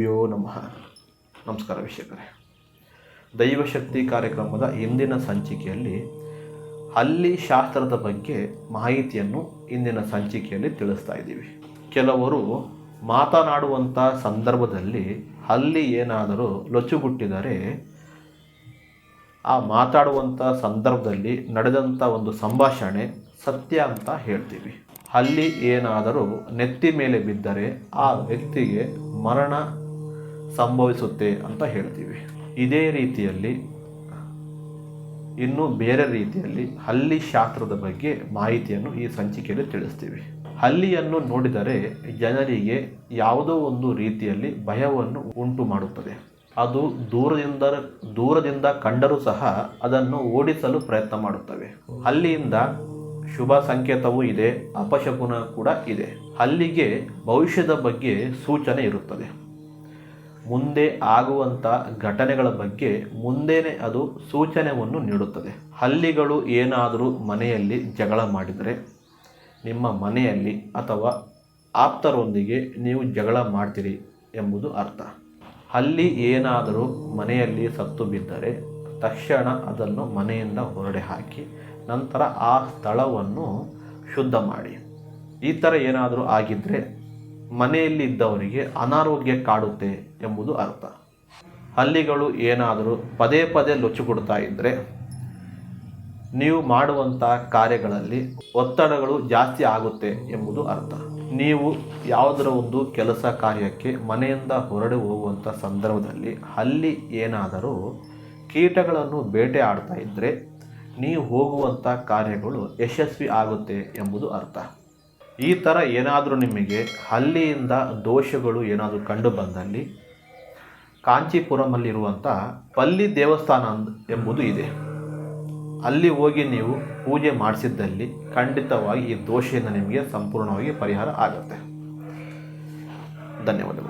ಗುರುಭ್ಯೋ ನಮಃ. ನಮಸ್ಕಾರ ವೀಕ್ಷಕರೇ. ದೈವಶಕ್ತಿ ಕಾರ್ಯಕ್ರಮದ ಇಂದಿನ ಸಂಚಿಕೆಯಲ್ಲಿ ಹಲ್ಲಿ ಶಾಸ್ತ್ರದ ಬಗ್ಗೆ ಮಾಹಿತಿಯನ್ನು ಇಂದಿನ ಸಂಚಿಕೆಯಲ್ಲಿ ತಿಳಿಸ್ತಾ ಇದ್ದೀವಿ. ಕೆಲವರು ಮಾತನಾಡುವಂಥ ಸಂದರ್ಭದಲ್ಲಿ ಹಲ್ಲಿ ಏನಾದರೂ ಲೊಚ್ಚುಗುಟ್ಟಿದರೆ ಆ ಮಾತಾಡುವಂಥ ಸಂದರ್ಭದಲ್ಲಿ ನಡೆದಂಥ ಒಂದು ಸಂಭಾಷಣೆ ಸತ್ಯ ಅಂತ ಹೇಳ್ತೀವಿ. ಅಲ್ಲಿ ಏನಾದರೂ ನೆತ್ತಿ ಮೇಲೆ ಬಿದ್ದರೆ ಆ ವ್ಯಕ್ತಿಗೆ ಮರಣ ಸಂಭವಿಸುತ್ತೆ ಅಂತ ಹೇಳ್ತೀವಿ. ಇದೇ ರೀತಿಯಲ್ಲಿ, ಇನ್ನು ಬೇರೆ ರೀತಿಯಲ್ಲಿ ಹಲ್ಲಿ ಶಾಸ್ತ್ರದ ಬಗ್ಗೆ ಮಾಹಿತಿಯನ್ನು ಈ ಸಂಚಿಕೆಯಲ್ಲಿ ತಿಳಿಸ್ತೀವಿ. ಹಲ್ಲಿಯನ್ನು ನೋಡಿದರೆ ಜನರಿಗೆ ಯಾವುದೋ ಒಂದು ರೀತಿಯಲ್ಲಿ ಭಯವನ್ನು ಉಂಟು ಮಾಡುತ್ತದೆ. ಅದು ದೂರದಿಂದ ದೂರದಿಂದ ಕಂಡರೂ ಸಹ ಅದನ್ನು ಓಡಿಸಲು ಪ್ರಯತ್ನ ಮಾಡುತ್ತವೆ. ಹಲ್ಲಿಯಿಂದ ಶುಭ ಸಂಕೇತವೂ ಇದೆ, ಅಪಶಕುನ ಕೂಡ ಇದೆ. ಹಲ್ಲಿಗೆ ಭವಿಷ್ಯದ ಬಗ್ಗೆ ಸೂಚನೆ ಇರುತ್ತದೆ. ಮುಂದೆ ಆಗುವಂಥ ಘಟನೆಗಳ ಬಗ್ಗೆ ಮುಂದೆನೇ ಅದು ಸೂಚನೆಯನ್ನು ನೀಡುತ್ತದೆ. ಹಲ್ಲಿಗಳು ಏನಾದರೂ ಮನೆಯಲ್ಲಿ ಜಗಳ ಮಾಡಿದರೆ ನಿಮ್ಮ ಮನೆಯಲ್ಲಿ ಅಥವಾ ಆಪ್ತರೊಂದಿಗೆ ನೀವು ಜಗಳ ಮಾಡ್ತೀರಿ ಎಂಬುದು ಅರ್ಥ. ಹಲ್ಲಿ ಏನಾದರೂ ಮನೆಯಲ್ಲಿ ಸತ್ತು ಬಿದ್ದರೆ ತಕ್ಷಣ ಅದನ್ನು ಮನೆಯಿಂದ ಹೊರಡೆ ಹಾಕಿ ನಂತರ ಆ ಸ್ಥಳವನ್ನು ಶುದ್ಧ ಮಾಡಿ. ಈ ಥರ ಏನಾದರೂ ಆಗಿದ್ದರೆ ಮನೆಯಲ್ಲಿ ಇದ್ದವರಿಗೆ ಅನಾರೋಗ್ಯ ಕಾಡುತ್ತೆ ಎಂಬುದು ಅರ್ಥ. ಹಲ್ಲಿಗಳು ಏನಾದರೂ ಪದೇ ಪದೇ ಲೊಚ್ಚುಕೊಡ್ತಾ ಇದ್ದರೆ ನೀವು ಮಾಡುವಂಥ ಕಾರ್ಯಗಳಲ್ಲಿ ಒತ್ತಡಗಳು ಜಾಸ್ತಿ ಆಗುತ್ತೆ ಎಂಬುದು ಅರ್ಥ. ನೀವು ಯಾವುದರ ಒಂದು ಕೆಲಸ ಕಾರ್ಯಕ್ಕೆ ಮನೆಯಿಂದ ಹೊರಡೆ ಹೋಗುವಂಥ ಸಂದರ್ಭದಲ್ಲಿ ಹಲ್ಲಿ ಏನಾದರೂ ಕೀಟಗಳನ್ನು ಬೇಟೆ ಆಡ್ತಾ ಇದ್ದರೆ ನೀವು ಹೋಗುವಂಥ ಕಾರ್ಯಗಳು ಯಶಸ್ವಿ ಆಗುತ್ತೆ ಎಂಬುದು ಅರ್ಥ. ಈ ಥರ ಏನಾದರೂ ನಿಮಗೆ ಹಲ್ಲಿಯಿಂದ ದೋಷಗಳು ಏನಾದರೂ ಕಂಡು ಬಂದಲ್ಲಿ ಕಾಂಚೀಪುರಮಲ್ಲಿರುವಂಥ ಪಲ್ಲಿ ದೇವಸ್ಥಾನ ಎಂಬುದು ಇದೆ. ಅಲ್ಲಿ ಹೋಗಿ ನೀವು ಪೂಜೆ ಮಾಡಿಸಿದ್ದಲ್ಲಿ ಖಂಡಿತವಾಗಿ ಈ ದೋಷದಿಂದ ನಿಮಗೆ ಸಂಪೂರ್ಣವಾಗಿ ಪರಿಹಾರ ಆಗುತ್ತೆ. ಧನ್ಯವಾದಗಳು.